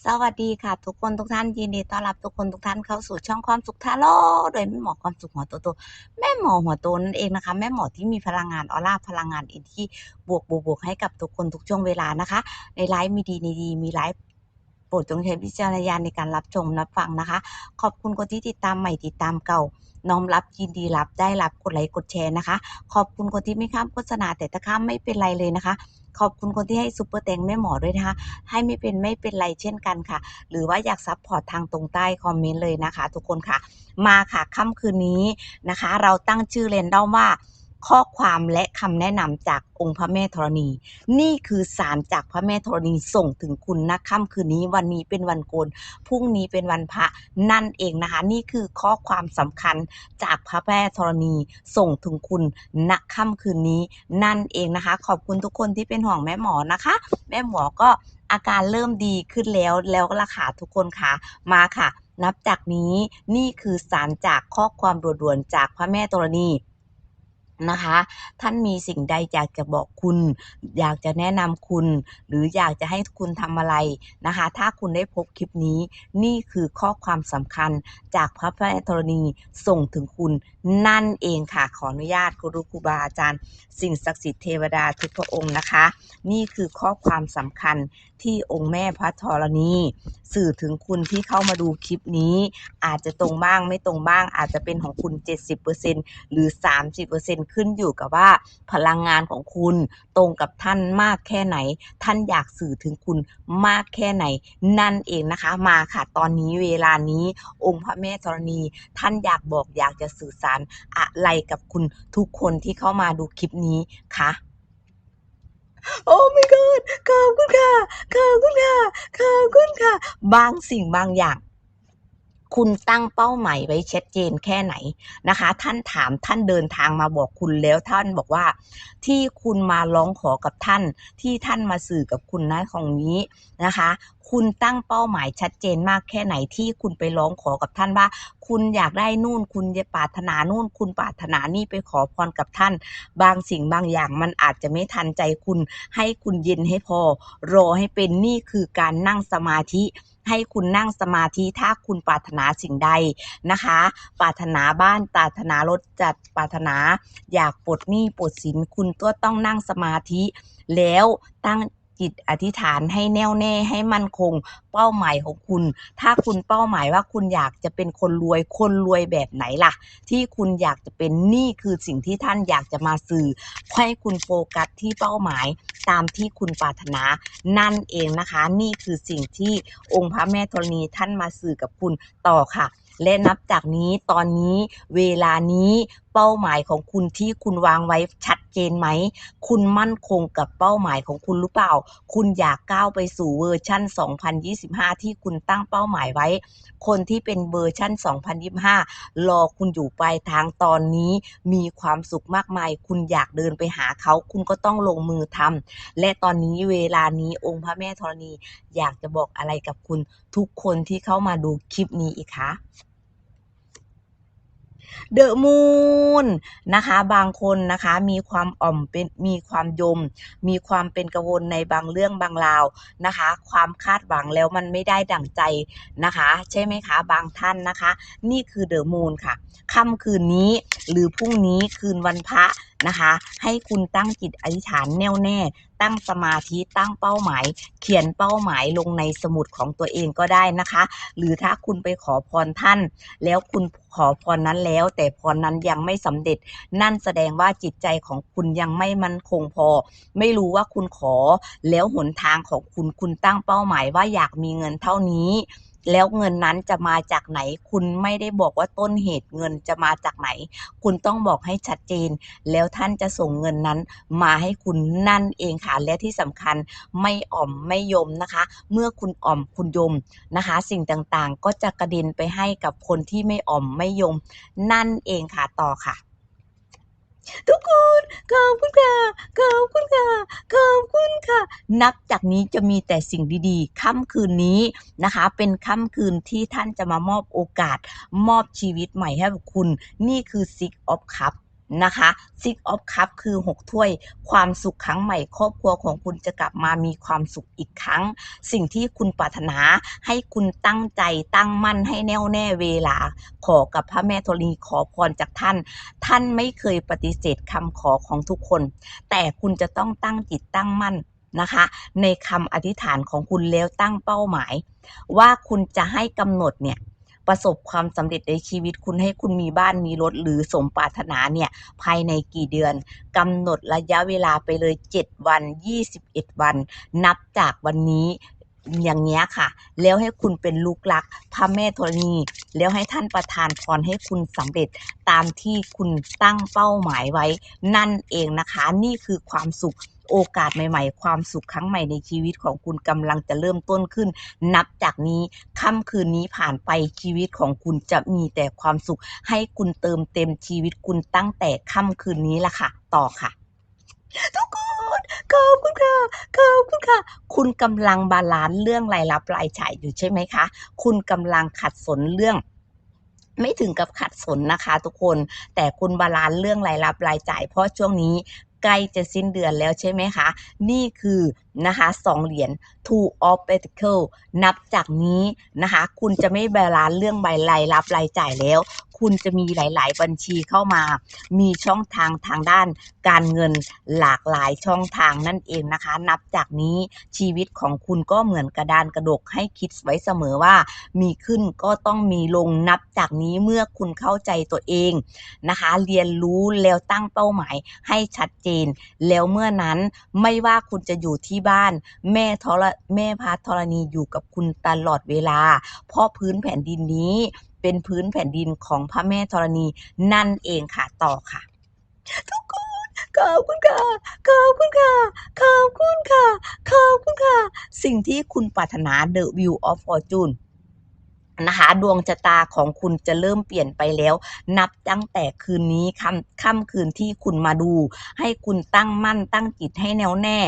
สวัสดีค่ะทุกคนทุกท่านยินดีต้อนรับทุกคนทุกท่านเข้าสู่ช่องความสุขทาโร่โดยแม่หมอความสุขหัวโตโตแม่หมอหัวโตนั่นเองนะคะ แม่หมอที่มีพลังงานออร่าพลังงานอินที่บวกบวกบวกให้กับทุกคนทุกช่วงเวลานะคะ ในไลฟ์มีดีในดีมีไลฟ์โปรดจงใช้วิจารณญาณในการรับชมรับฟังนะคะ ขอบคุณคนที่ติดตามใหม่ติดตามเก่าน้อมรับยินดีรับได้รับกดไลค์กดแชร์นะคะ ขอบคุณคนที่ไม่ข้ามโฆษณาแต่ถ้าข้ามไม่เป็นไรเลยนะคะ ขอบคุณคนที่ให้ซุปเปอร์แตงแม่หมอด้วยนะคะ ให้ไม่เป็นไม่เป็นไรเช่นกันค่ะ หรือว่าอยากซับพอร์ตทางตรงใต้คอมเมนต์เลยนะคะ ทุกคนค่ะ มาค่ะค่ำคืนนี้นะคะ เราตั้งชื่อเรนดอมว่า ข้อความและคำแนะนำจากองค์พระแม่ธรณี นี่คือสารจากพระแม่ธรณีส่งถึงคุณนะค่ำคืนนี้วันนี้เป็นวันโกนพรุ่งนี้เป็นวันพระนั่นเองนะคะ นี่คือข้อความสำคัญจากพระแม่ธรณีส่งถึงคุณณค่ำคืนนี้ นั่นเองนะคะ ขอบคุณทุกคนที่เป็นห่วงแม่หมอนะคะ แม่หมอก็อาการเริ่มดีขึ้นแล้วแล้วก็ราคาทุกคนค่ะมาค่ะ นับจากนี้นี่คือสารจากข้อความด่วนๆจากพระแม่ธรณี นะคะ ท่านมีสิ่งใดอยากจะบอกคุณ อยากจะแนะนำคุณ หรืออยากจะให้คุณทำอะไรนะคะ ถ้าคุณได้พบคลิปนี้ นี่คือข้อความสำคัญจากพระพระธรณีส่งถึงคุณนั่นเองค่ะ ขออนุญาตครูครูบาอาจารย์ สิ่งศักดิ์สิทธิ์เทวดาทุกพระองค์นะคะ นี่คือข้อความสำคัญที่องค์แม่พระธรณี สื่อถึงคุณที่เข้ามาดูคลิปนี้ อาจจะตรงบ้างไม่ตรงบ้าง อาจจะเป็นของคุณ 70%หรือ 30%ขึ้นอยู่กับว่า พลังงานของคุณตรงกับท่านมากแค่ไหน ท่านอยากสื่อถึงคุณมากแค่ไหน นั่นเองนะคะมาค่ะ ตอนนี้เวลานี้องค์พระแม่ธรณี ท่านอยากบอกอยากจะสื่อสารอะไรกับคุณทุกคนที่เข้ามาดูคลิปนี้คะโอ้ my god ขอบคุณค่ะ ขอบคุณค่ะ ขอบคุณค่ะ บางสิ่งบางอย่าง คุณตั้งเป้าหมายไว้ชัดเจนแค่ไหนนะคะ ท่านถามท่านเดินทางมาบอกคุณแล้วท่านบอกว่า ที่คุณมาร้องขอกับท่านที่ท่านมาสื่อกับคุณนะของนี้นะคะ คุณตั้งเป้าหมายชัดเจนมากแค่ไหนที่คุณไปร้องขอกับท่านว่า คุณอยากได้นู่น คุณจะปรารถนานู่น คุณปรารถนานี่ไปขอพรกับท่าน บางสิ่งบางอย่างมันอาจจะไม่ทันใจคุณ ให้คุณเย็นให้พอ รอให้เป็นนี่คือการนั่งสมาธิให้คุณนั่งสมาธิถ้าคุณปรารถนาสิ่งใดนะคะ ปรารถนาบ้านปรารถนารถจัดปรารถนาอยากปลดหนี้ปลดสินคุณก็ต้องนั่งสมาธิ แล้วตั้ง จิตอธิษฐานให้แน่วแน่ให้มั่นคง เป้าหมายของคุณ ถ้าคุณเป้าหมายว่าคุณอยากจะเป็นคนรวยคนรวยแบบไหนล่ะ ที่คุณอยากจะเป็นนี่คือสิ่งที่ท่านอยากจะมาสื่อให้คุณโฟกัสที่เป้าหมายตามที่คุณปรารถนา นั่นเองนะคะ นี่คือสิ่งที่องค์พระแม่ธรณีท่านมาสื่อกับคุณต่อค่ะและนับจากนี้ตอนนี้เวลานี้เป้าหมายของคุณที่คุณวางไว้ชัดเจนไหม คุณมั่นคงกับเป้าหมายของคุณหรือเปล่า คุณอยากก้าวไปสู่เวอร์ชั่น 2025 ที่คุณตั้งเป้าหมายไว้ คนที่เป็นเวอร์ชั่น 2025 รอคุณอยู่ปลายทางตอนนี้มีความสุขมากมาย คุณอยากเดินไปหาเขา คุณก็ต้องลงมือทำ และตอนนี้เวลานี้องค์พระแม่ธรณี อยากจะบอกอะไรกับคุณทุกคนที่เข้ามาดูคลิปนี้อีกคะ เดอะมูนนะคะ บางคนนะคะมีความอ่อมเป็นมีความยม มีความเป็นกังวลในบางเรื่องบางราวนะคะ ความคาดหวังแล้วมันไม่ได้ดั่งใจนะคะ ใช่ไหมคะ บางท่านนะคะ นี่คือเดอะมูนค่ะค่ำคืนนี้หรือพรุ่งนี้คืนวันพระ นะคะ ให้คุณตั้งจิตอธิษฐานแน่วแน่ ตั้งสมาธิตั้งเป้าหมาย เขียนเป้าหมายลงในสมุดของตัวเองก็ได้นะคะ หรือถ้าคุณไปขอพรท่าน แล้วคุณขอพรนั้นแล้ว แต่พรนั้นยังไม่สำเร็จ นั่นแสดงว่าจิตใจของคุณยังไม่มั่นคงพอ ไม่รู้ว่าคุณขอแล้วหนทางของคุณคุณตั้งเป้าหมายว่าอยากมีเงินเท่านี้ แล้วเงินนั้นจะมาจากไหน คุณไม่ได้บอกว่าต้นเหตุเงินจะมาจากไหน คุณต้องบอกให้ชัดเจน แล้วท่านจะส่งเงินนั้นมาให้คุณนั่นเองค่ะ และที่สำคัญไม่อ่อมไม่ยมนะคะ เมื่อคุณอ่อมคุณยมนะคะ สิ่งต่างๆ ก็จะกระเด็นไปให้กับคนที่ไม่อ่อมไม่ยม นั่นเองค่ะต่อค่ะ ทุกคนขอบคุณค่ะขอบคุณค่ะขอบคุณค่ะ นับจากนี้จะมีแต่สิ่งดีๆค่ำคืนนี้นะคะ เป็นค่ำคืนที่ท่านจะมามอบโอกาส มอบชีวิตใหม่ให้กับคุณ นี่คือ Six of Cup นะคะ Six of Cup คือ 6 ถ้วย ความสุขครั้งใหม่ ครอบครัวของคุณจะกลับมามีความสุขอีกครั้ง สิ่งที่คุณปรารถนาให้คุณตั้งใจตั้งมั่นให้แน่วแน่เวลา ขอกับพระแม่ธรณีขอพรจากท่าน ท่านไม่เคยปฏิเสธคำขอของทุกคน แต่คุณจะต้องตั้งจิตตั้งมั่นนะคะ ในคำอธิษฐานของคุณแล้วตั้งเป้าหมาย ว่าคุณจะให้กำหนดเนี่ย ประสบความสำเร็จในชีวิตคุณให้คุณมีบ้านมีรถหรือสมปรารถนาเนี่ยภายในกี่เดือนกำหนดระยะเวลาไปเลย 7 วัน 21 วัน นับจากวันนี้อย่างเงี้ยค่ะ แล้วให้คุณเป็นลูกรักพระแม่ธรณี แล้วให้ท่านประทานพรให้คุณสำเร็จตามที่คุณตั้งเป้าหมายไว้ นั่นเองนะคะ นี่คือความสุข โอกาสใหม่ๆ ความสุขครั้งใหม่ในชีวิตของคุณกำลังจะเริ่มต้นขึ้น นับจากนี้ค่ำคืนนี้ผ่านไปชีวิตของคุณจะมีแต่ความสุข ให้คุณเติมเต็มชีวิตคุณตั้งแต่ค่ำคืนนี้ละค่ะ ต่อค่ะ ทุกคนขอบคุณค่ะขอบคุณค่ะ คุณกำลังบาลานซ์เรื่องรายรับรายจ่ายอยู่ใช่ไหมคะ คุณกำลังขัดสนเรื่องไม่ถึงกับขัดสนนะคะ ทุกคนแต่คุณบาลานซ์เรื่องรายรับรายจ่าย เพราะช่วงนี้ ใกล้จะสิ้นเดือนแล้วใช่ไหมคะ นี่คือนะคะสองเหรียญ two of pentacle นับจากนี้นะคะ คุณจะไม่บาลานซ์เรื่องใบรายรับรายจ่ายแล้ว คุณจะมีหลาย ๆ บัญชีเข้ามา มีช่องทางทางด้านการเงินหลากหลายช่องทางนั่นเองนะคะ นับจากนี้ชีวิตของคุณก็เหมือนกระดานกระดกให้คิดไว้เสมอว่า มีขึ้นก็ต้องมีลงนับจากนี้เมื่อคุณเข้าใจตัวเองนะคะ เรียนรู้แล้วตั้งเป้าหมายให้ชัดเจน แล้วเมื่อนั้นไม่ว่าคุณจะอยู่ที่บ้าน แม่ทรแม่พาธรณีอยู่กับคุณตลอดเวลา เพราะพื้นแผ่นดินนี้เป็นพื้นแผ่นดินของพระแม่ธรณีนั่นเองค่ะต่อค่ะ ทุกคนขอบคุณค่ะขอบคุณค่ะขอบคุณค่ะขอบคุณค่ะ สิ่งที่คุณปรารถนา The View of Fortune นะคะ ดวงชะตาของคุณจะเริ่มเปลี่ยนไปแล้ว นับตั้งแต่คืนนี้ค่ำค่ำคืนที่คุณมาดู ให้คุณตั้งมั่นตั้งจิตให้แน่วแน่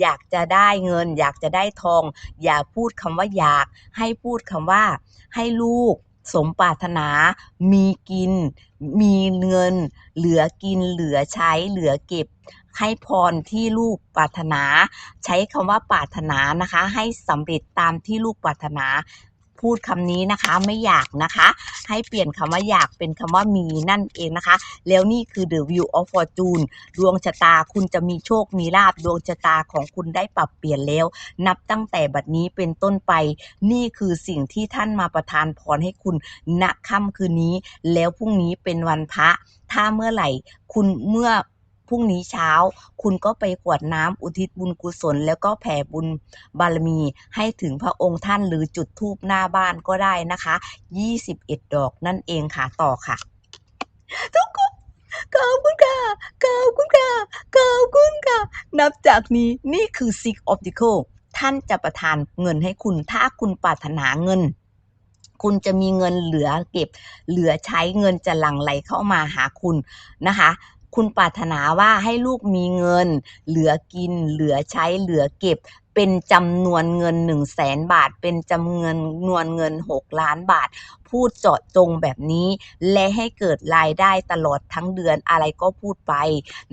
อยากจะได้เงิน อยากจะได้ทอง อย่าพูดคำว่าอยาก ให้พูดคำว่าให้ลูกสมปรารถนา มีกิน มีเงิน เหลือกิน เหลือใช้ เหลือเก็บ ให้พรที่ลูกปรารถนา ใช้คำว่าปรารถนานะคะ ให้สำเร็จตามที่ลูกปรารถนา พูดคำนี้นะคะ ไม่อยากนะคะ ให้เปลี่ยนคำว่าอยากเป็นคำว่ามีนั่นเองนะคะ แล้วนี่คือ The View of Fortune ดวงชะตาคุณจะมีโชคมีลาบดวงชะตาของคุณได้ปรับเปลี่ยนแล้ว นับตั้งแต่บัดนี้เป็นต้นไป นี่คือสิ่งที่ท่านมาประทานพรให้คุณณค่ำคืนนี้ แล้วพรุ่งนี้เป็นวันพระ ถ้าเมื่อไหร่คุณเมื่อ พรุ่งนี้เช้า คุณก็ไปกวดน้ำอุทิศบุญกุศล แล้วก็แผ่บุญบารมีให้ถึงพระองค์ท่านหรือจุดธูปหน้าบ้านก็ได้นะคะ 21 ดอกนั่นเองค่ะต่อค่ะ ทุกคนขอบคุณค่ะขอบคุณค่ะขอบคุณค่ะ นับจากนี้นี่คือ Six Optical ท่านจะประทานเงินให้คุณถ้าคุณปรารถนาเงิน คุณจะมีเงินเหลือเก็บ เหลือใช้เงินจะหลั่งไหลเข้ามาหาคุณนะคะ คุณปรารถนาว่าให้ลูกมีเงิน เหลือกิน เหลือใช้ เหลือเก็บ เป็นจำนวนเงิน1 0 0 0 0แสนบาท เป็นจำนวนนวนเงิน 6 ล้านบาท พูดเจาะจงแบบนี้ และให้เกิดรายได้ตลอดทั้งเดือนอะไรก็พูดไป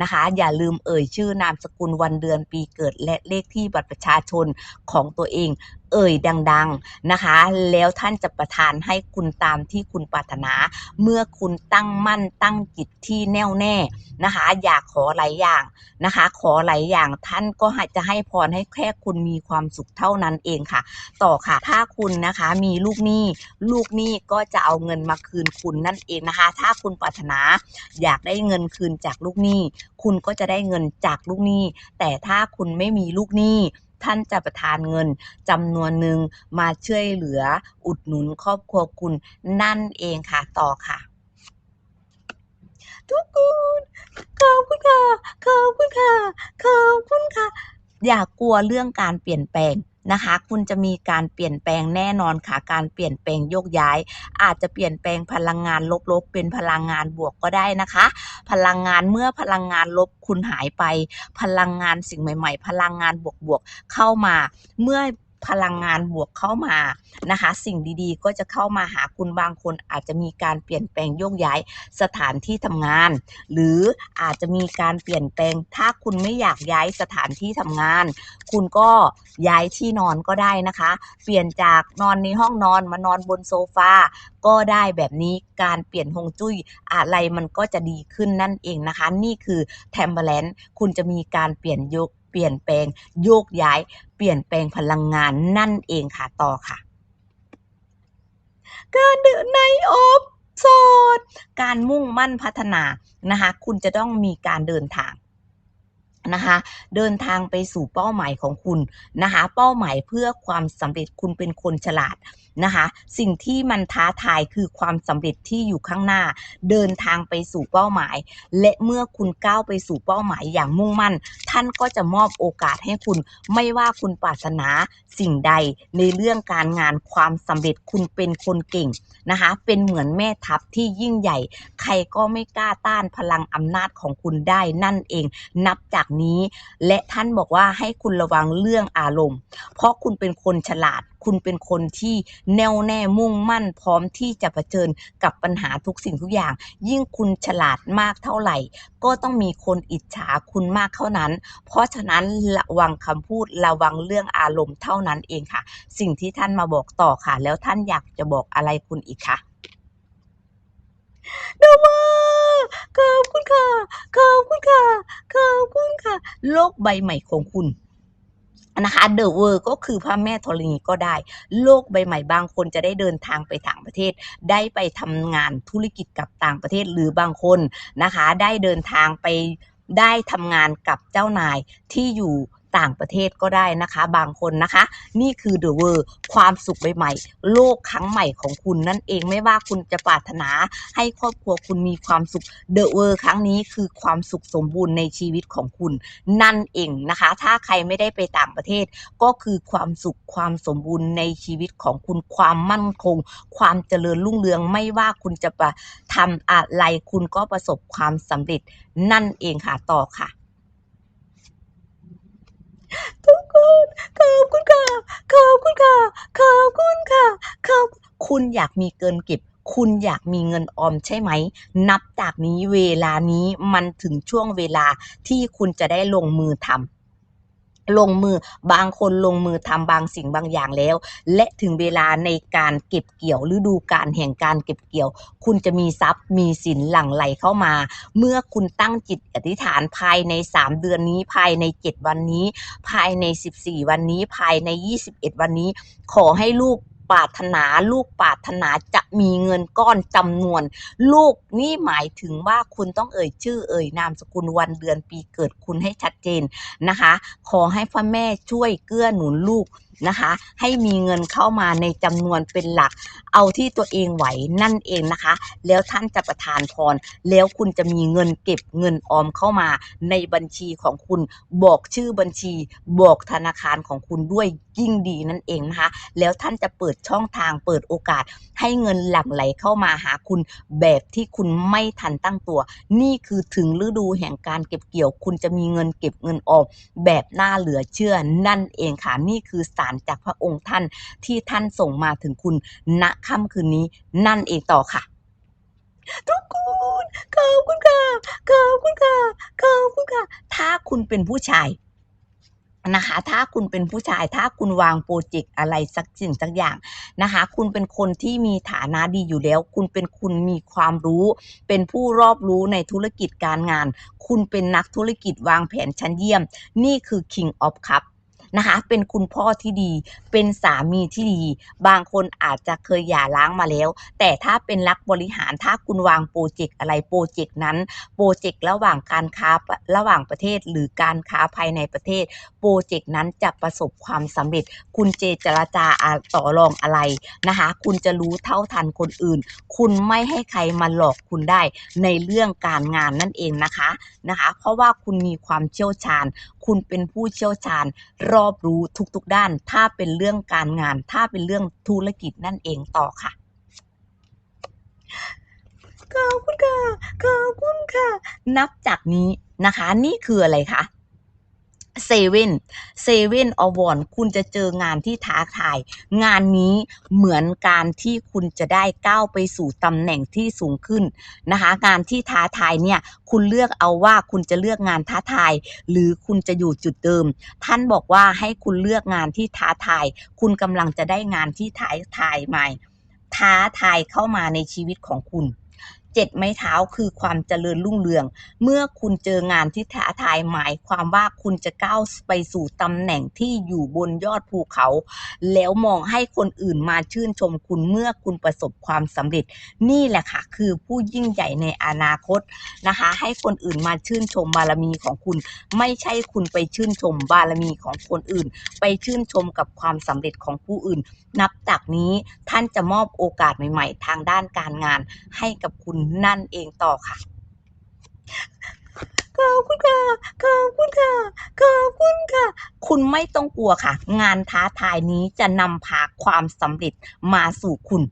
นะคะ อย่าลืมเอ่ยชื่อนามสกุลวันเดือนปีเกิดและเลขที่บัตรประชาชนของตัวเองเอ่ยดังๆนะคะ แล้วท่านจะประทานให้คุณตามที่คุณปรารถนา เมื่อคุณตั้งมั่นตั้งจิตที่แน่วแน่นะคะ อยากขอหลายอย่างนะคะ ขอหลายอย่างท่านก็จะให้พรให้แค่คุณมีความสุขเท่านั้นเองค่ะ ต่อค่ะ ถ้าคุณนะคะมีลูกหนี้ลูกหนี้ก็จะเอาเงินมาคืนคุณนั่นเองนะคะ ถ้าคุณปรารถนาอยากได้เงินคืนจากลูกหนี้ คุณก็จะได้เงินจากลูกหนี้ แต่ถ้าคุณไม่มีลูกหนี้ท่านจะประทานเงินจำนวนหนึ่งมาช่วยเหลืออุดหนุนครอบครัวคุณนั่นเองค่ะต่อค่ะ ทุกคนขอบคุณค่ะขอบคุณค่ะขอบคุณค่ะ อย่ากลัวเรื่องการเปลี่ยนแปลง นะคะ คุณจะมีการเปลี่ยนแปลงแน่นอนค่ะ การเปลี่ยนแปลงโยกย้าย อาจจะเปลี่ยนแปลงพลังงานลบๆ เป็นพลังงานบวกก็ได้นะคะ พลังงานเมื่อพลังงานลบคุณหายไป พลังงานสิ่งใหม่ ๆ พลังงานบวกๆเข้ามา เมื่อ พลังงานบวกเข้ามานะคะ สิ่งดีๆ ก็จะเข้ามาหาคุณบางคนอาจจะมีการเปลี่ยนแปลงโยกย้ายสถานที่ทำงาน หรืออาจจะมีการเปลี่ยนแปลง ถ้าคุณไม่อยากย้ายสถานที่ทำงาน คุณก็ย้ายที่นอนก็ได้นะคะ เปลี่ยนจากนอนในห้องนอนมานอนบนโซฟาก็ได้แบบนี้การเปลี่ยนฮงจุ้ยอะไรมันก็จะดีขึ้นนั่นเองนะคะ นี่คือแทมเบลนคุณจะมีการเปลี่ยนยก เปลี่ยนแปลงโยกย้าย เปลี่ยนแปลงพลังงานนั่นเองค่ะต่อค่ะ การเดินในอบโสดการมุ่งมั่นพัฒนานะคะ คุณจะต้องมีการเดินทาง นะคะ เดินทางไปสู่เป้าหมายของคุณนะคะ เป้าหมายเพื่อความสำเร็จคุณเป็นคนฉลาดนะคะ สิ่งที่มันท้าทายคือความสำเร็จที่อยู่ข้างหน้า เดินทางไปสู่เป้าหมาย และเมื่อคุณก้าวไปสู่เป้าหมายอย่างมุ่งมั่น ท่านก็จะมอบโอกาสให้คุณ ไม่ว่าคุณปรารถนาสิ่งใดในเรื่องการงานความสำเร็จคุณเป็นคนเก่งนะคะ เป็นเหมือนแม่ทัพที่ยิ่งใหญ่ ใครก็ไม่กล้าต้านพลังอำนาจของคุณได้นั่นเอง นับจากนี้ และท่านบอกว่าให้คุณระวังเรื่องอารมณ์ เพราะคุณเป็นคนฉลาด คุณเป็นคนที่แน่วแน่มุ่งมั่น พร้อมที่จะเผชิญกับปัญหาทุกสิ่งทุกอย่าง ยิ่งคุณฉลาดมากเท่าไหร่ ก็ต้องมีคนอิจฉาคุณมากเท่านั้น เพราะฉะนั้นระวังคำพูดระวังเรื่องอารมณ์เท่านั้นเองค่ะ สิ่งที่ท่านมาบอกต่อค่ะ แล้วท่านอยากจะบอกอะไรคุณอีกคะ ดอมาขอบคุณค่ะ ขอบคุณค่ะ ขอบคุณค่ะ โลกใบใหม่ของคุณนะคะเดอะเวอร์ก็คือพระแม่ธรณีก็ได้ โลกใบใหม่บางคนจะได้เดินทางไปต่างประเทศ ได้ไปทำงานธุรกิจกับต่างประเทศหรือบางคนนะคะ ได้เดินทางไปได้ทำงานกับเจ้านายที่อยู่ ต่างประเทศก็ได้นะคะ บางคนนะคะ นี่คือ The World ความสุขใหม่ๆโลกครั้งใหม่ของคุณนั่นเองไม่ว่าคุณจะปรารถนาให้ครอบครัวคุณมีความสุข The World ครั้งนี้คือความสุขสมบูรณ์ในชีวิตของคุณนั่นเองนะคะ ถ้าใครไม่ได้ไปต่างประเทศ ก็คือความสุขความสมบูรณ์ในชีวิตของคุณความมั่นคง ความเจริญรุ่งเรืองไม่ว่าคุณจะไปทำอะไรคุณก็ประสบความสำเร็จนั่นเองค่ะต่อค่ะ ทุกคนขอบคุณค่ะขอบคุณค่ะขอบคุณค่ะขอบคุณอยากมีเกินเก็บ คุณอยากมีเงินออมใช่ไหม นับจากนี้เวลานี้มันถึงช่วงเวลาที่คุณจะได้ลงมือทำ ลงมือบางคนลงมือทำบางสิ่งบางอย่างแล้ว และถึงเวลาในการเก็บเกี่ยวฤดูการแห่งการเก็บเกี่ยว คุณจะมีทรัพย์มีสินหลั่งไหลเข้ามา เมื่อคุณตั้งจิตอธิษฐานภายใน 3 เดือนนี้ภายใน 7 วันนี้ ภายใน 14 วันนี้ภายใน 21 วันนี้ ขอให้ลูก ปรารถนา ลูกปรารถนาจะมีเงินก้อนจำนวน ลูกนี่หมายถึงว่าคุณต้องเอ่ยชื่อเอ่ยนามสกุลวันเดือนปีเกิดคุณให้ชัดเจนนะคะ ขอให้พ่อแม่ช่วยเกื้อหนุนลูกนะคะ ให้มีเงินเข้ามาในจำนวนเป็นหลัก เอาที่ตัวเองไหวนั่นเองนะคะ แล้วท่านจะประทานพร แล้วคุณจะมีเงินเก็บเงินออมเข้ามาในบัญชีของคุณ บอกชื่อบัญชี บอกธนาคารของคุณด้วย ยิ่งดีนั่นเองนะคะแล้วท่านจะเปิดช่องทางเปิดโอกาส ให้เงินหลั่งไหลเข้ามาหาคุณแบบที่คุณไม่ทันตั้งตัว นี่คือถึงฤดูแห่งการเก็บเกี่ยว คุณจะมีเงินเก็บเงินออมแบบน่าเหลือเชื่อนั่นเองค่ะนี่คือสารจากพระองค์ท่านที่ท่านส่งมาถึงคุณณค่ำคืนนี้นั่นเองต่อค่ะ ทุกคนขอบคุณค่ะขอบคุณค่ะขอบคุณค่ะ ถ้าคุณเป็นผู้ชาย นะคะ ถ้าคุณเป็นผู้ชายถ้าคุณวางโปรเจกต์อะไรสักสิ่งสักอย่างนะคะ คุณเป็นคนที่มีฐานะดีอยู่แล้ว คุณเป็นคุณมีความรู้ เป็นผู้รอบรู้ในธุรกิจการงาน คุณเป็นนักธุรกิจวางแผนชั้นเยี่ยม นี่คือ King of Cup นะคะ เป็นคุณพ่อที่ดี เป็นสามีที่ดี บางคนอาจจะเคยหย่าร้างมาแล้ว แต่ถ้าเป็นรักบริหารถ้าคุณวางโปรเจกต์อะไรโปรเจกต์นั้น โปรเจกต์ระหว่างการค้าระหว่างประเทศ หรือการค้าภายในประเทศ โปรเจกต์นั้นจะประสบความสำเร็จ คุณเจจรจาอ่าต่อรองอะไรนะคะ คุณจะรู้เท่าทันคนอื่น คุณไม่ให้ใครมาหลอกคุณได้ในเรื่องการงานนั่นเองนะคะนะคะ เพราะว่าคุณมีความเชี่ยวชาญ คุณเป็นผู้เชี่ยวชาญ รอบรู้ทุกๆด้าน ถ้าเป็นเรื่องการงาน ถ้าเป็นเรื่องธุรกิจนั่นเองต่อค่ะขอบคุณค่ะขอบคุณค่ะ นับจากนี้นะคะ นี่คืออะไรคะ เซเว่นเซเว่นอวอนคุณจะเจองานที่ท้าทาย งานนี้เหมือนการที่คุณจะได้ก้าวไปสู่ตำแหน่งที่สูงขึ้นนะคะ งานที่ท้าทายเนี่ยคุณเลือกเอาว่าคุณจะเลือกงานท้าทาย หรือคุณจะอยู่จุดเดิม ท่านบอกว่าให้คุณเลือกงานที่ท้าทาย คุณกำลังจะได้งานที่ท้าทายใหม่ ท้าทายเข้ามาในชีวิตของคุณ จ็ดไม้เท้าคือความเจริญรุ่งเรือง เมื่อคุณเจองานที่ท้าทายหมายความว่าคุณจะก้าวไปสู่ตำแหน่งที่อยู่บนยอดภูเขา แล้วมองให้คนอื่นมาชื่นชมคุณเมื่อคุณประสบความสำเร็จ นี่แหละค่ะ คือผู้ยิ่งใหญ่ในอนาคตนะคะ ให้คนอื่นมาชื่นชมบารมีของคุณ ไม่ใช่คุณไปชื่นชมบารมีของคนอื่น ไปชื่นชมกับความสำเร็จของผู้อื่น นับจากนี้ท่านจะมอบโอกาสใหม่ ๆ ทางด้านการงานให้กับคุณนั่นเองต่อค่ะขอบคุณค่ะขอบคุณค่ะขอบคุณค่ะ คุณไม่ต้องกลัวค่ะ งานท้าทายนี้จะนำพาความสำเร็จมาสู่คุณ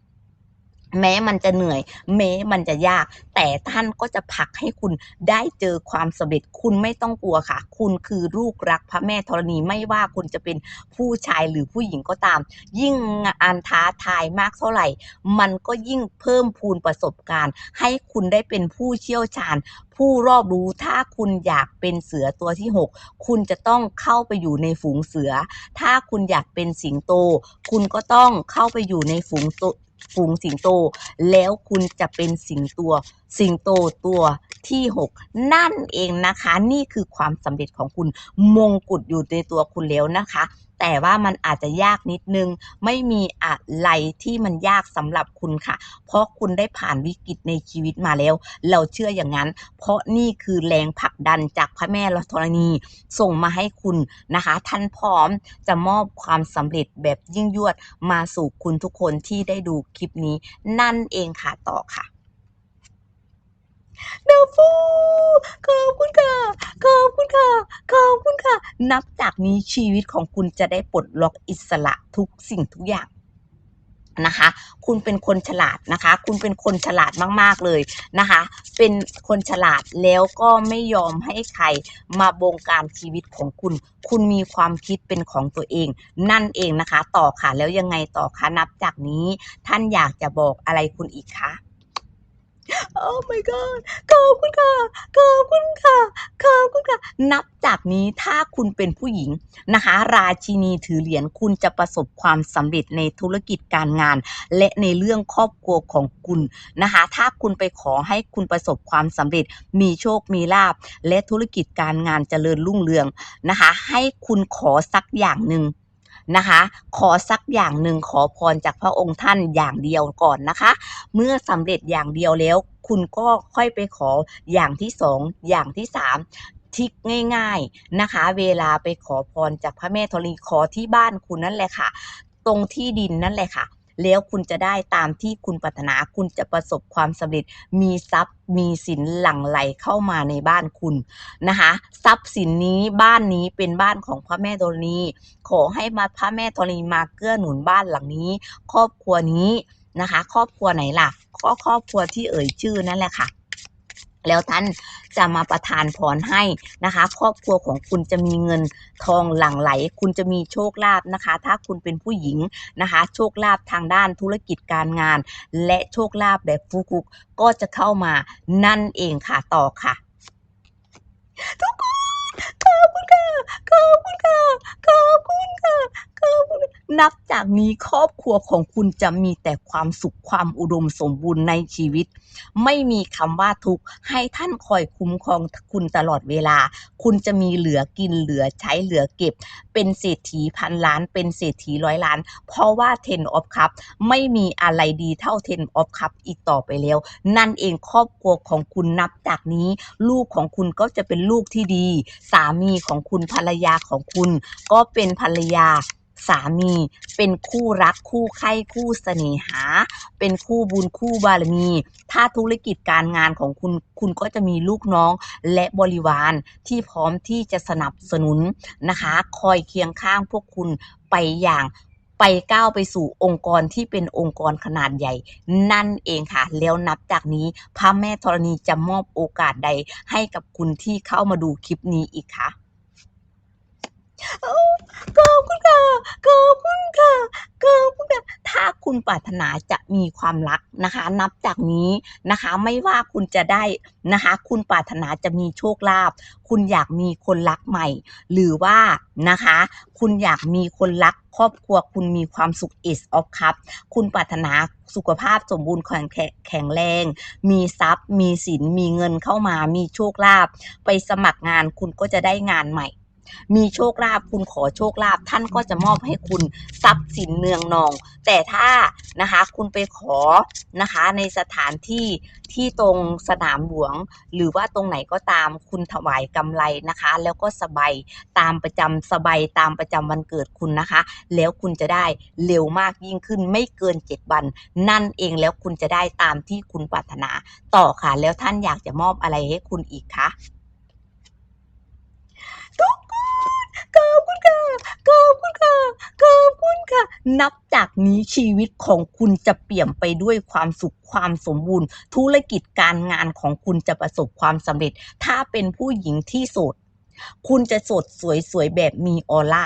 แม้มันจะเหนื่อย แม้มันจะยาก แต่ท่านก็จะผลักให้คุณได้เจอความสำเร็จคุณไม่ต้องกลัวค่ะ คุณคือลูกรักพระแม่ธรณีไม่ว่าคุณจะเป็นผู้ชายหรือผู้หญิงก็ตาม ยิ่งงานท้าทายมากเท่าไหร่ มันก็ยิ่งเพิ่มพูนประสบการณ์ ให้คุณได้เป็นผู้เชี่ยวชาญ ผู้รอบรู้ถ้าคุณอยากเป็นเสือตัวที่ 6 คุณจะต้องเข้าไปอยู่ในฝูงเสือ ถ้าคุณอยากเป็นสิงโต คุณก็ต้องเข้าไปอยู่ในฝูงโต ฝูงสิงโต แล้วคุณจะเป็นสิงตัว สิงโตตัวที่ 6 นั่นเองนะคะ นี่คือความสำเร็จของคุณมงกุฎอยู่ในตัวคุณแล้วนะคะ แต่ว่ามันอาจจะยากนิดนึง ไม่มีอะไรที่มันยากสำหรับคุณค่ะ เพราะคุณได้ผ่านวิกฤตในชีวิตมาแล้ว เราเชื่ออย่างนั้น เพราะนี่คือแรงผลักดันจากพระแม่ธรณีส่งมาให้คุณนะคะ ท่านพร้อมจะมอบความสำเร็จแบบยิ่งยวดมาสู่คุณทุกคนที่ได้ดูคลิปนี้ นั่นเองค่ะต่อค่ะ เดฟูขอบคุณค่ะ ขอบคุณค่ะ ขอบคุณค่ะ นับจากนี้ชีวิตของคุณจะได้ปลดล็อกอิสระทุกสิ่งทุกอย่างนะคะ คุณเป็นคนฉลาดนะคะ คุณเป็นคนฉลาดมากๆเลยนะคะ เป็นคนฉลาดแล้วก็ไม่ยอมให้ใครมาบงการชีวิตของคุณ คุณมีความคิดเป็นของตัวเอง นั่นเองนะคะ ต่อค่ะ แล้วยังไงต่อคะ นับจากนี้ ท่านอยากจะบอกอะไรคุณอีกคะ โอ้ my god ขอบคุณค่ะ ขอบคุณค่ะ ขอบคุณค่ะ นับจากนี้ถ้าคุณเป็นผู้หญิงนะคะ ราชินีถือเหรียญคุณจะประสบความสำเร็จในธุรกิจการงาน และในเรื่องครอบครัวของคุณนะคะ ถ้าคุณไปขอให้คุณประสบความสำเร็จ มีโชค มีลาภและธุรกิจการงานเจริญรุ่งเรืองนะคะ ให้คุณขอสักอย่างหนึ่ง นะคะ ขอสักอย่างหนึ่งขอพรจากพระองค์ท่านอย่างเดียวก่อนนะคะ เมื่อสำเร็จอย่างเดียวแล้ว คุณก็ค่อยไปขออย่างที่สองอย่างที่สามทิกง่ายๆนะคะ เวลาไปขอพรจากพระแม่ธรณีขอที่บ้านคุณนั่นแหละค่ะ ตรงที่ดินนั่นแหละค่ะ แล้วคุณจะได้ตามที่คุณปรารถนา คุณจะประสบความสำเร็จ มีทรัพย์มีสินหลั่งไหลเข้ามาในบ้านคุณนะคะทรัพย์สินนี้บ้านนี้เป็นบ้านของพระแม่ธรณีขอให้มาพระแม่ธรณีมาเกื้อหนุนบ้านหลังนี้ ครอบครัวนี้นะคะ ครอบครัวไหนล่ะก็ครอบครัวที่เอ่ยชื่อนั่นแหละค่ะ แล้วท่านจะมาประทานพรให้นะคะ ครอบครัวของคุณจะมีเงินทองหลั่งไหล คุณจะมีโชคลาภนะคะ ถ้าคุณเป็นผู้หญิงนะคะ โชคลาภทางด้านธุรกิจการงาน และโชคลาภแบบฟุกๆก็จะเข้ามานั่นเองค่ะต่อค่ะ ทุกคนขอบคุณค่ะขอบคุณค่ะขอบคุณค่ะขอบคุณนับจากนี้ครอบครัวของคุณจะมีแต่ความสุขความอุดมสมบูรณ์ในชีวิต ไม่มีคำว่าทุกข์ให้ท่านคอยคุ้มครองคุณตลอดเวลา คุณจะมีเหลือกินเหลือใช้เหลือเก็บ เป็นเศรษฐีพันล้าน เป็นเศรษฐีร้อยล้าน เพราะว่า Ten of Cup ไม่มีอะไรดีเท่า Ten of Cup อีกต่อไปแล้ว นั่นเองครอบครัวของคุณนับจากนี้ ลูกของคุณก็จะเป็นลูกที่ดี สามีของคุณภรรยาของคุณ ก็เป็นภรรยา สามี เป็นคู่รักคู่ใคร่คู่เสน่หา เป็นคู่บุญคู่บารมี ถ้าธุรกิจการงานของคุณคุณก็จะมีลูกน้องและบริวารที่พร้อมที่จะสนับสนุนนะคะ คอยเคียงข้างพวกคุณไปอย่างไปก้าวไปสู่องค์กรที่เป็นองค์กรขนาดใหญ่ นั่นเองค่ะ แล้วนับจากนี้พระแม่ธรณีจะมอบโอกาสใดให้กับคุณที่เข้ามาดูคลิปนี้อีกคะ ขอบคุณค่ะขอบคุณค่ะขอบคุณค่ะถ้าคุณปรารถนาจะมีความรักนะคะ นับจากนี้นะคะ ไม่ว่าคุณจะได้นะคะ คุณปรารถนาจะมีโชคลาภคุณอยากมีคนรักใหม่ หรือว่านะคะ คุณอยากมีคนรักครอบครัวคุณมีความสุข is of cup คุณปรารถนาสุขภาพสมบูรณ์แข็งแข็งแรง มีทรัพย์ มีสินมีเงินเข้ามา มีโชคลาภไปสมัครงานคุณก็จะได้งานใหม่ มีโชคลาภคุณขอโชคลาภท่านก็จะมอบให้คุณทรัพย์สินเนืองนอง แต่ถ้านะคะคุณไปขอนะคะในสถานที่ที่ตรงสนามหลวง หรือว่าตรงไหนก็ตามคุณถวายกำไรนะคะ แล้วก็สบายตามประจำสบายตามประจำวันเกิดคุณนะคะ แล้วคุณจะได้เร็วมากยิ่งขึ้นไม่เกินเจ็ดวัน นั่นเองแล้วคุณจะได้ตามที่คุณปรารถนา ต่อค่ะ แล้วท่านอยากจะมอบอะไรให้คุณอีกคะทุกคน ขอบคุณค่ะ ขอบคุณค่ะ ขอบคุณค่ะ นับจากนี้ชีวิตของคุณจะเปลี่ยนไปด้วยความสุขความสมบูรณ์ ธุรกิจการงานของคุณจะประสบความสำเร็จ ถ้าเป็นผู้หญิงที่โสด คุณจะโสดสวยๆแบบมีออร่า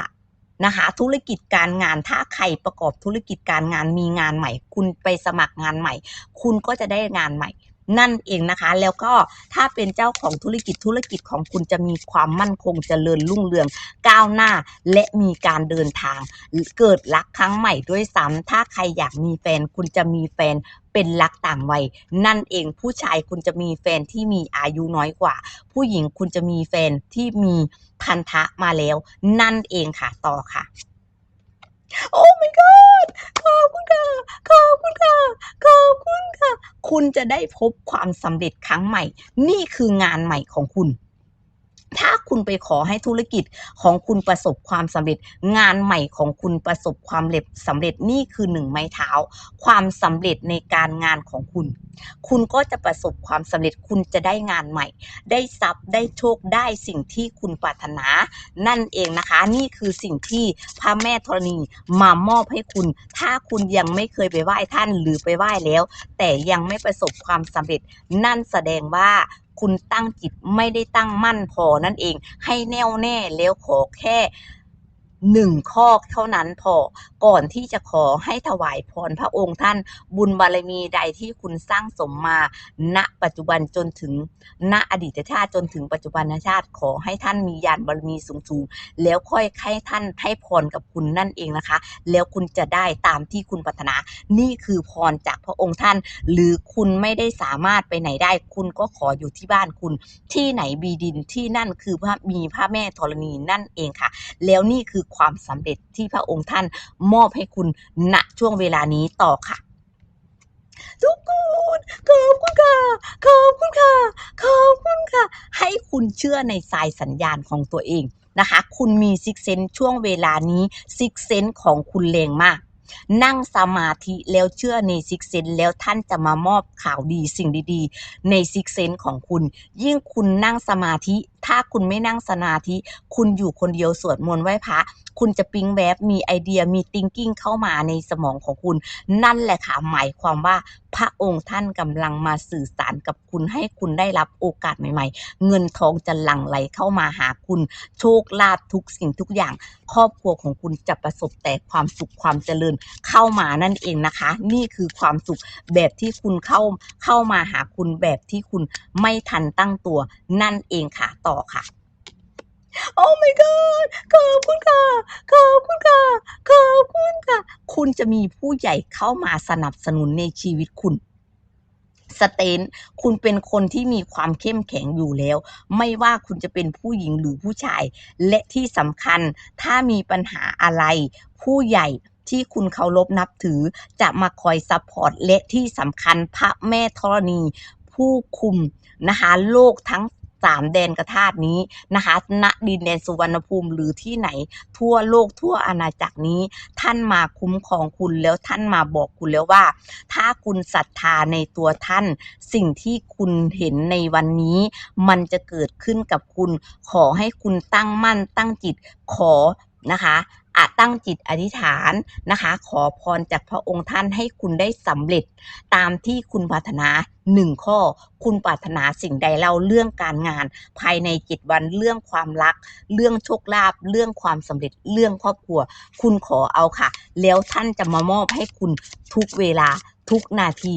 นะคะธุรกิจการงานถ้าใครประกอบธุรกิจการงานมีงานใหม่ คุณไปสมัครงานใหม่ คุณก็จะได้งานใหม่ นั่นเองนะคะ แล้วก็ถ้าเป็นเจ้าของธุรกิจธุรกิจของคุณจะมีความมั่นคงเจริญรุ่งเรืองก้าวหน้า และมีการเดินทาง เกิดรักครั้งใหม่ด้วยซ้ำถ้าใครอยากมีแฟนคุณจะมีแฟนเป็นรักต่างวัย นั่นเองผู้ชายคุณจะมีแฟนที่มีอายุน้อยกว่า ผู้หญิงคุณจะมีแฟนที่มีพันธะมาแล้ว นั่นเองค่ะต่อค่ะ โอ้ my god ขอบคุณค่ะ ขอบคุณค่ะ ขอบคุณค่ะ คุณจะได้พบความสำเร็จครั้งใหม่ นี่คืองานใหม่ของคุณ คุณไปขอให้ธุรกิจของคุณประสบความสำเร็จ งานใหม่ของคุณประสบความเร็จสำเร็จนี่คือหนึ่งไม้เท้า ความสำเร็จในการงานของคุณ คุณก็จะประสบความสำเร็จคุณจะได้งานใหม่ ได้ทรัพย์ได้โชคได้สิ่งที่คุณปรารถนา นั่นเองนะคะ นี่คือสิ่งที่พระแม่ธรณีมามอบให้คุณ ถ้าคุณยังไม่เคยไปไหว้ท่านหรือไปไหว้แล้ว แต่ยังไม่ประสบความสำเร็จ นั่นแสดงว่า คุณตั้งจิตไม่ได้ตั้งมั่นพอนั่นเอง ให้แน่วแน่แล้วขอแค่ หนึ่งข้อเท่านั้นพอก่อนที่จะขอให้ถวายพรพระองค์ท่านบุญบารมีใดที่คุณสร้างสมมา ณ ปัจจุบันจนถึง ณอดีตชาติจนถึงปัจจุบันชาติขอให้ท่านมีญาณบารมีสูงๆ แล้วค่อยให้ท่านให้พรกับคุณนั่นเองนะคะ แล้วคุณจะได้ตามที่คุณปรารถนา นี่คือพรจากพระองค์ท่าน หรือคุณไม่ได้สามารถไปไหนได้ คุณก็ขออยู่ที่บ้านคุณ ที่ไหนบีดินที่นั่นคือพระมีพระแม่ธรณีนั่นเองค่ะ แล้วนี่คือความสำเร็จที่พระองค์ท่านมอบให้คุณณช่วงเวลานี้ต่อค่ะ ทุกคนขอบคุณค่ะขอบคุณค่ะขอบคุณค่ะ ให้คุณเชื่อในสายสัญญาณของตัวเองนะคะ คุณมีซิกเซนช่วงเวลานี้ซิกเซนของคุณแรงมากนั่งสมาธิแล้วเชื่อในซิกเซนแล้วท่านจะมามอบข่าวดีสิ่งดีๆ ในซิกเซนของคุณ ยิ่งคุณนั่งสมาธิถ้าคุณไม่นั่งสมาธิ คุณอยู่คนเดียวสวดมนต์ไหว้พระคุณจะปิ๊งแวบมีไอเดียมี thinking เข้ามาในสมองของคุณ นั่นแหละค่ะหมายความว่าพระองค์ท่านกำลังมาสื่อสารกับคุณให้คุณได้รับโอกาสใหม่ ๆ เงินทองจะหลั่งไหลเข้ามาหาคุณ โชคลาภทุกสิ่งทุกอย่าง ครอบครัวของคุณจะประสบแต่ความสุขความเจริญเข้ามานั่นเองนะคะ นี่คือความสุขแบบที่คุณเข้าเข้ามาหาคุณแบบที่คุณไม่ทันตั้งตัวนั่นเองค่ะต่อค่ะ โอ้ my god ขอบคุณค่ะขอบคุณค่ะขอบคุณค่ะ คุณจะมีผู้ใหญ่เข้ามาสนับสนุนในชีวิตคุณสเตนคุณเป็นคนที่มีความเข้มแข็งอยู่แล้ว ไม่ว่าคุณจะเป็นผู้หญิงหรือผู้ชาย และที่สำคัญถ้ามีปัญหาอะไร ผู้ใหญ่ที่คุณเคารพนับถือ จะมาคอยซัพพอร์ตและที่สำคัญพระแม่ธรณี ผู้คุมนะคะโลกทั้ง สามแดนกระทาดนี้นะคะณดินแดนสุวรรณภูมิหรือที่ไหน ทั่วโลกทั่วอาณาจักรนี้ ท่านมาคุ้มครองคุณแล้วท่านมาบอกคุณแล้วว่า ถ้าคุณศรัทธาในตัวท่าน สิ่งที่คุณเห็นในวันนี้ มันจะเกิดขึ้นกับคุณ ขอให้คุณตั้งมั่นตั้งจิตขอนะคะ อะตั้งจิตอธิษฐานนะคะ ขอพรจากพระองค์ท่านให้คุณได้สำเร็จ ตามที่คุณปรารถนาหนึ่งข้อ คุณปรารถนาสิ่งใดเล่าเรื่องการงาน ภายในจ็ดวันเรื่องความรัก เรื่องโชคลาภเรื่องความสำเร็จเรื่องครอบครัว คุณขอเอาค่ะ แล้วท่านจะมามอบให้คุณทุกเวลาทุกนาที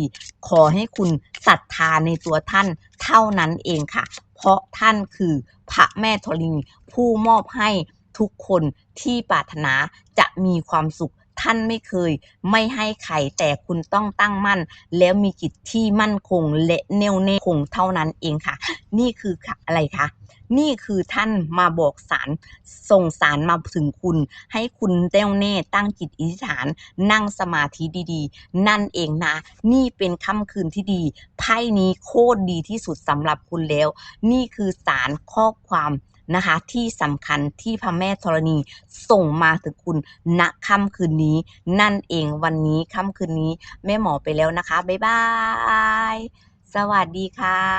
ขอให้คุณศรัทธาในตัวท่านเท่านั้นเองค่ะ เพราะท่านคือพระแม่ธรณีผู้มอบให้ ทุกคนที่ปรารถนาจะมีความสุขท่านไม่เคยไม่ให้ใครแต่คุณต้องตั้งมั่น แล้วมีจิตที่มั่นคงและแน่วแน่คงเท่านั้นเองค่ะ นี่คือคะอะไรคะนี่คือท่านมาบอกสารส่งสารมาถึงคุณ ให้คุณแน่วแน่ตั้งจิตอธิษฐาน นั่งสมาธิดีๆ นั่นเองนะ นี่เป็นค่ำคืนที่ดี ไพ่นี้โคตรดีที่สุดสำหรับคุณแล้ว นี่คือสารข้อความ นะคะ ที่สำคัญที่พระแม่ธรณีส่งมาถึงคุณณค่ำคืนนี้ นั่นเองวันนี้ค่ำคืนนี้แม่หมอไปแล้วนะคะ บ๊ายบาย สวัสดีค่ะ